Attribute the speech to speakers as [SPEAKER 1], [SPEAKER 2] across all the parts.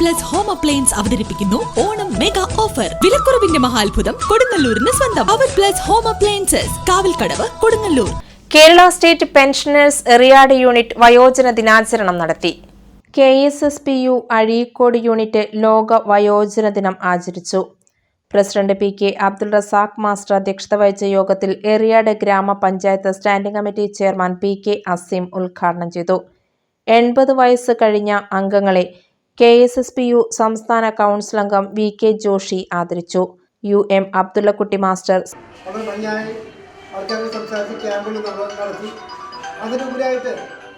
[SPEAKER 1] Plus home appliance അവതരിപ്പിക്കുന്നു Onam mega offer. വിലക്കുറവിന്റെ മഹാത്ഭുതം കൊടുങ്ങല്ലൂരിന് സ്വന്തം. Our plus home appliances Kavalkadavu Kodungallur.
[SPEAKER 2] Kerala state pensioners Eriyad unit വയോജന ദിനാചരണം നടത്തി. K S S P U Azhikode unit ലോക വയോജന ദിനം ആചരിച്ചു. President P K Abdul Razak master അധ്യക്ഷത വഹിച്ച യോഗത്തിൽ എറിയാട് ഗ്രാമപഞ്ചായത്ത് standing committee chairman P K Aseem ഉദ്ഘാടനം ചെയ്തു. എൺപത് വയസ്സ് കഴിഞ്ഞ അംഗങ്ങളെ K S S P U സംസ്ഥാന കൗൺസിൽ അംഗം വി കെ ജോഷി ആദരിച്ചു. യു എം അബ്ദുള്ളക്കുട്ടി മാസ്റ്റർ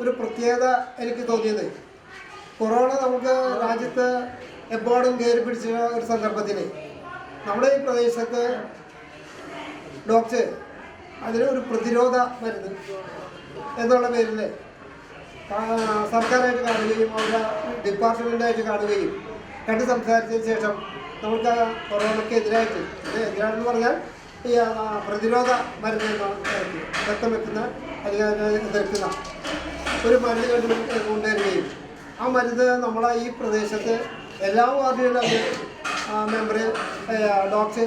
[SPEAKER 3] ഒരു പ്രത്യേകത എനിക്ക് തോന്നിയത്. കൊറോണ നമുക്ക് രാജ്യത്ത് എപ്പോഴും കയറി പിടിച്ച ഒരു സന്ദർഭത്തിൽ നമ്മുടെ ഈ പ്രദേശത്ത് ഡോക്ടർ അതിന് ഒരു പ്രതിരോധ മരുന്ന് എന്നുള്ള പേരിൽ സർക്കാരായിട്ട് കാണുകയും അവരുടെ ഡിപ്പാർട്ട്മെന്റായിട്ട് കാണുകയും കണ്ട് സംസാരിച്ചതിന് ശേഷം നമുക്ക് കൊറോണയ്ക്ക് എതിരായിട്ട് എതിരാണെന്ന് പറഞ്ഞാൽ ഈ പ്രതിരോധ മരുന്ന് രക്തം വെക്കുന്ന അല്ലെങ്കിൽ എതിർക്കുന്ന ഒരു മരുന്ന് കണ്ടു കൊണ്ടുവരികയും ആ മരുന്ന് നമ്മളെ ഈ പ്രദേശത്ത് എല്ലാ വാർഡുകളിലും മെമ്പർ ഡോക്ടർ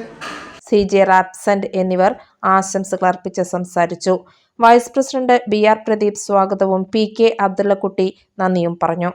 [SPEAKER 2] സി ജെ റാപ്സന്റ് എന്നിവർ ആശംസകൾ അർപ്പിച്ച് സംസാരിച്ചു. Vice president B R Pradeep സ്വാഗതവും പി കെ അബ്ദുള്ളക്കുട്ടി നന്ദിയും പറഞ്ഞു.